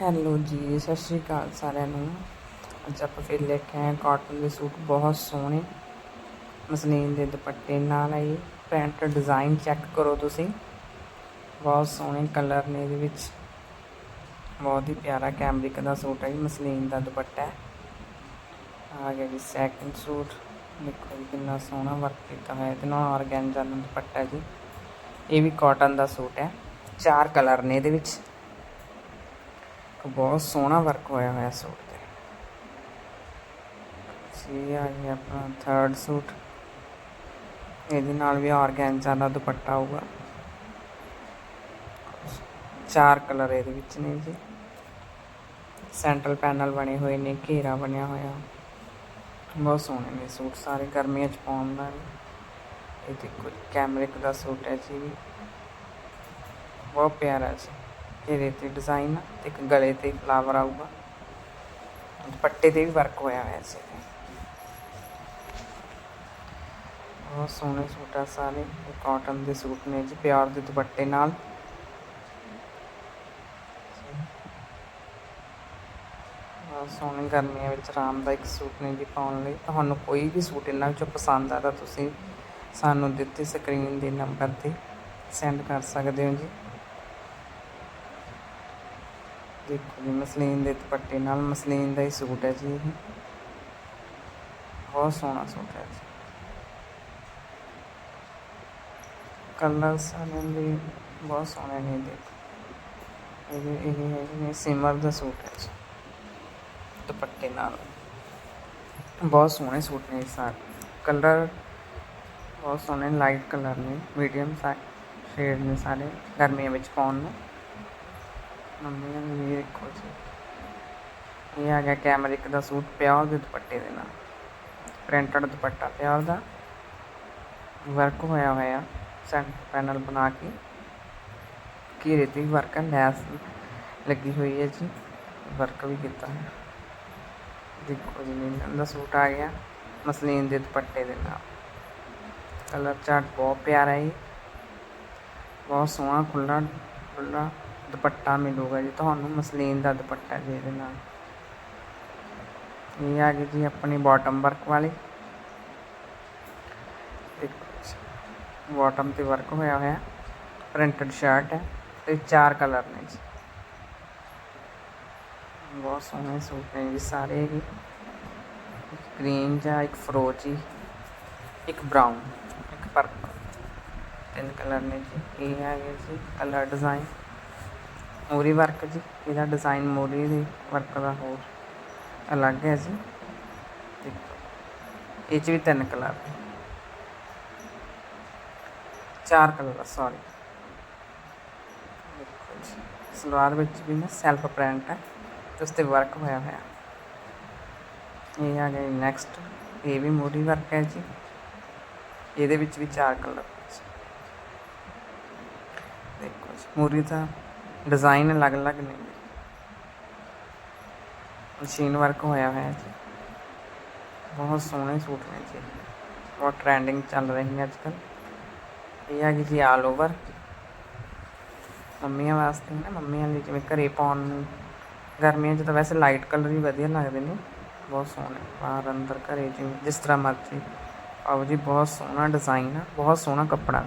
Hello ਜੀ, ਸਤਿ ਸ਼੍ਰੀ ਅਕਾਲ ਸਾਰਿਆਂ ਨੂੰ। ਅੱਜ ਆਪਾਂ ਫਿਰ ਲੈ ਕੇ ਆਏ ਕਾਟਨ ਦੇ ਸੂਟ, ਬਹੁਤ ਸੋਹਣੇ। ਮਸਲੀਨ ਦੇ ਦੁਪੱਟੇ ਨਾਲ ਆਈ ਪ੍ਰਿੰਟ ਡਿਜ਼ਾਈਨ ਚੈੱਕ ਕਰੋ ਤੁਸੀਂ। ਬਹੁਤ ਸੋਹਣੇ ਕਲਰ ਨੇ ਇਹਦੇ ਵਿੱਚ। ਬਹੁਤ ਹੀ ਪਿਆਰਾ ਕੈਮਰਿਕ ਦਾ ਸੂਟ ਹੈ ਜੀ, ਮਸਲੀਨ ਦਾ ਦੁਪੱਟਾ। ਹੈ ਆ ਗਿਆ ਜੀ ਸੈਕਿੰਡ ਸੂਟ। ਦੇਖੋ ਜੀ ਕਿੰਨਾ ਸੋਹਣਾ ਵਰਕ ਕੀਤਾ ਹੋਇਆ, ਇਹਦੇ ਨਾਲ ਆਰਗੈਂਜਾ ਦਾ ਦੁਪੱਟਾ ਜੀ। ਇਹ ਵੀ ਕਾਟਨ ਦਾ ਸੂਟ ਹੈ। ਚਾਰ ਕਲਰ ਨੇ ਇਹਦੇ ਵਿੱਚ। ਬਹੁਤ ਸੋਹਣਾ ਵਰਕ ਹੋਇਆ ਹੋਇਆ ਸੂਟ ਤੇ। ਸੀ ਆ ਗਿਆ ਆਪਣਾ ਥਰਡ ਸੂਟ ਇਹਦੇ ਨਾਲ ਵੀ ਆਰਗੈਂਜਾ ਦਾ ਦੁਪੱਟਾ ਆਊਗਾ। ਚਾਰ ਕਲਰ ਇਹਦੇ ਵਿੱਚ ਨੇ ਜੀ। ਸੈਂਟਰਲ ਪੈਨਲ ਬਣੇ ਹੋਏ ਨੇ, ਘੇਰਾ ਬਣਿਆ ਹੋਇਆ। ਬਹੁਤ ਸੋਹਣੇ ਨੇ ਸੂਟ ਸਾਰੇ ਗਰਮੀਆਂ ਚ ਪਾਉਣ ਦਾ ਇਹ ਦੇਖੋ ਕੈਮਰਿਕ ਦਾ ਸੂਟ ਹੈ ਜੀ ਬਹੁਤ ਪਿਆਰਾ ਜੀ। ਇਹਦੇ ਤੇ ਡਿਜ਼ਾਈਨ ਤੇ ਇੱਕ ਗਲੇ ਤੇ ਫਲਾਵਰ ਆਊਗਾ। ਦੁਪੱਟੇ ਤੇ ਵੀ ਵਰਕ ਹੋਇਆ ਹੋਇਆ ਸੀ। ਬਹੁਤ ਸੋਹਣੇ ਸੂਟ ਆ ਸਾਰੇ। ਇਹ ਕਾਟਨ ਦੇ ਸੂਟ ਨੇ ਜੀ, ਪਿਆਰ ਦੇ ਦੁਪੱਟੇ ਨਾਲ। ਬਹੁਤ ਸੋਹਣੇ ਗਰਮੀਆਂ ਵਿੱਚ ਆਰਾਮਦਾਇਕ ਸੂਟ ਨੇ ਜੀ ਪਾਉਣ ਲਈ। ਤੁਹਾਨੂੰ ਕੋਈ ਵੀ ਸੂਟ ਇਹਨਾਂ ਵਿੱਚੋਂ ਪਸੰਦ ਆ ਤਾਂ ਤੁਸੀਂ ਸਾਨੂੰ ਦਿੱਤੇ ਸਕਰੀਨ ਦੇ ਨੰਬਰ ਤੇ ਸੈਂਡ ਕਰ ਸਕਦੇ ਹੋ ਜੀ। ਦੇਖੋ ਜੀ, ਮਸਲੀਨ ਦੇ ਦੁਪੱਟੇ ਨਾਲ ਮਸਲੀਨ ਦਾ ਹੀ ਸੂਟ ਹੈ ਜੀ ਇਹ। ਬਹੁਤ ਸੋਹਣਾ ਸੂਟ ਹੈ ਜੀ। ਕਲਰ ਸਾਰੇ ਵੀ ਬਹੁਤ ਸੋਹਣੇ ਨੇ ਦੇਖੋ ਇਹ ਇਹ ਹੈ ਜੀ ਸਿਮਰ ਦਾ ਸੂਟ ਹੈ ਜੀ, ਦੁਪੱਟੇ ਨਾਲ। ਬਹੁਤ ਸੋਹਣੇ ਸੂਟ ਨੇ ਸਾਰੇ। ਕਲਰ ਬਹੁਤ ਸੋਹਣੇ, ਲਾਈਟ ਕਲਰ ਨੇ, ਮੀਡੀਅਮ ਸ਼ੇਡ ਨੇ ਸਾਰੇ, ਗਰਮੀਆਂ ਵਿੱਚ ਪਾਉਣ ਨੂੰ। ਮੰਮੀ ਨੇ ਦੇਖੋ ਜੀ ਇਹ ਆ ਗਿਆ ਕੈਮਰਿਕ ਦਾ ਸੂਟ ਪਿਓਰ ਦੇ ਦੁਪੱਟੇ ਦੇ ਨਾਲ। ਪ੍ਰਿੰਟਡ ਦੁਪੱਟਾ ਪਿਓਰ ਦਾ ਵਰਕ ਹੋਇਆ ਹੋਇਆ ਸੈਂਟਰ ਪੈਨਲ ਬਣਾ ਕੇ। ਘੇਰੇ ਤੇ ਵਰਕ ਲੈਸ ਲੱਗੀ ਹੋਈ ਹੈ ਜੀ। ਵਰਕ ਵੀ ਕੀਤਾ ਹੈ ਦੇਖੋ ਜੀ ਨੀਲਮ ਦਾ ਸੂਟ ਆ ਗਿਆ, ਮਸਲੀਨ ਦੇ ਦੁਪੱਟੇ ਦੇ ਨਾਲ। ਕਲਰ ਚਾਰਟ ਬਹੁਤ ਪਿਆਰਾ ਹੈ ਬਹੁਤ ਸੋਹਣਾ ਖੁੱਲਾ ਖੁੱਲਾ ਦੁਪੱਟਾ ਮਿਲੂਗਾ ਜੀ, ਤੁਹਾਨੂੰ ਮਸਲੀਨ ਦਾ ਦੁਪੱਟਾ ਜੀ ਇਹਦੇ ਨਾਲ। ਇਹ ਆ ਗਈ ਜੀ ਆਪਣੀ ਬਾਟਮ ਵਰਕ ਵਾਲੀ। ਦੇਖੋ ਬਾਟਮ ਤੇ ਵਰਕ ਹੋਇਆ ਹੋਇਆ। ਪ੍ਰਿੰਟਡ ਸ਼ਰਟ ਹੈ ਤੇ ਚਾਰ ਕਲਰ ਨੇ ਜੀ। ਬਹੁਤ ਸੋਹਣੇ ਸੂਟ ਨੇ ਜੀ ਸਾਰੇ ਹੀ ਗ੍ਰੀਨ ਜਾਂ ਇੱਕ ਫਰੋਜੀ, ਇੱਕ ਬਰਾਊਨ ਇੱਕ ਪਰਪਲ ਤਿੰਨ ਕਲਰ ਨੇ ਜੀ। ਇਹ ਹੈਗੇ ਜੀ ਕਲਰ ਡਿਜ਼ਾਈਨ ਮੋਰੀ ਵਰਕ ਜੀ, ਇਹਦਾ ਡਿਜ਼ਾਈਨ ਮੋਰੀ ਦੀ ਵਰਕ ਦਾ ਹੋਰ ਅਲੱਗ ਹੈ ਜੀ। ਇਹ ਚ ਵੀ ਤਿੰਨ ਕਲਰ ਚਾਰ ਕਲਰ ਸੌਰੀ ਸਲਵਾਰ ਵਿੱਚ ਵੀ ਨਾ ਸੈਲਫ ਪ੍ਰਿੰਟ ਹੈ ਉਸ ਤੇ ਵਰਕ ਹੋਇਆ ਹੋਇਆ। ਇਹ ਆ ਗਿਆ ਨੈਕਸਟ ਇਹ ਵੀ ਮੋਰੀ ਵਰਕ ਹੈ ਜੀ। ਇਹਦੇ ਵਿੱਚ ਵੀ ਚਾਰ ਕਲਰ ਦੇਖੋ ਜੀ, ਮੋਰੀ ਦਾ ਡਿਜ਼ਾਈਨ ਅਲੱਗ-ਅਲੱਗ ਨੇ। ਮਸ਼ੀਨ ਵਰਕ ਹੋਇਆ ਹੋਇਆ ਜੀ। ਬਹੁਤ ਸੋਹਣੇ ਸੂਟ ਨੇ ਜੀ। ਬਹੁਤ ਟ੍ਰੈਂਡਿੰਗ ਚੱਲ ਰਹੀ ਅੱਜ ਅੱਜਕੱਲ ਇਹ ਆ ਗਈ ਜੀ ਆਲ ਓਵਰ ਮੰਮੀਆਂ ਵਾਸਤੇ ਨਾ, ਮੰਮੀਆਂ ਲਈ ਜਿਵੇਂ ਘਰੇ ਪਾਉਣ ਨੂੰ। ਗਰਮੀਆਂ 'ਚ ਤਾਂ ਵੈਸੇ ਲਾਈਟ ਕਲਰ ਹੀ ਵਧੀਆ ਲੱਗਦੇ ਨੇ। ਬਹੁਤ ਸੋਹਣੇ। ਬਾਹਰ ਅੰਦਰ ਘਰੇ ਜਿਵੇਂ ਜਿਸ ਤਰ੍ਹਾਂ ਮਰਜ਼ੀ। ਆਓ ਜੀ, ਬਹੁਤ ਸੋਹਣਾ ਡਿਜ਼ਾਈਨ ਆ, ਬਹੁਤ ਸੋਹਣਾ ਕੱਪੜਾ।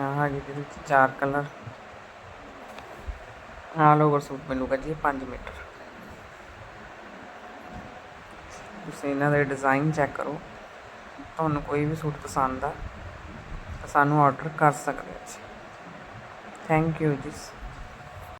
ਆਹ ਆ ਜਿਹਦੇ ਵਿੱਚ ਚਾਰ ਕਲਰ ਆਲ ਓਵਰ ਸੂਟ ਮਿਲੂਗਾ ਜੀ 5 ਮੀਟਰ ਤੁਸੀਂ ਇਹਨਾਂ ਦੇ ਡਿਜ਼ਾਈਨ ਚੈੱਕ ਕਰੋ। ਤੁਹਾਨੂੰ ਕੋਈ ਵੀ ਸੂਟ ਪਸੰਦ ਆ, ਤਾਂ ਸਾਨੂੰ ਆਰਡਰ ਕਰ ਸਕਦੇ ਹੋ ਜੀ ਥੈਂਕ ਯੂ ਜੀ।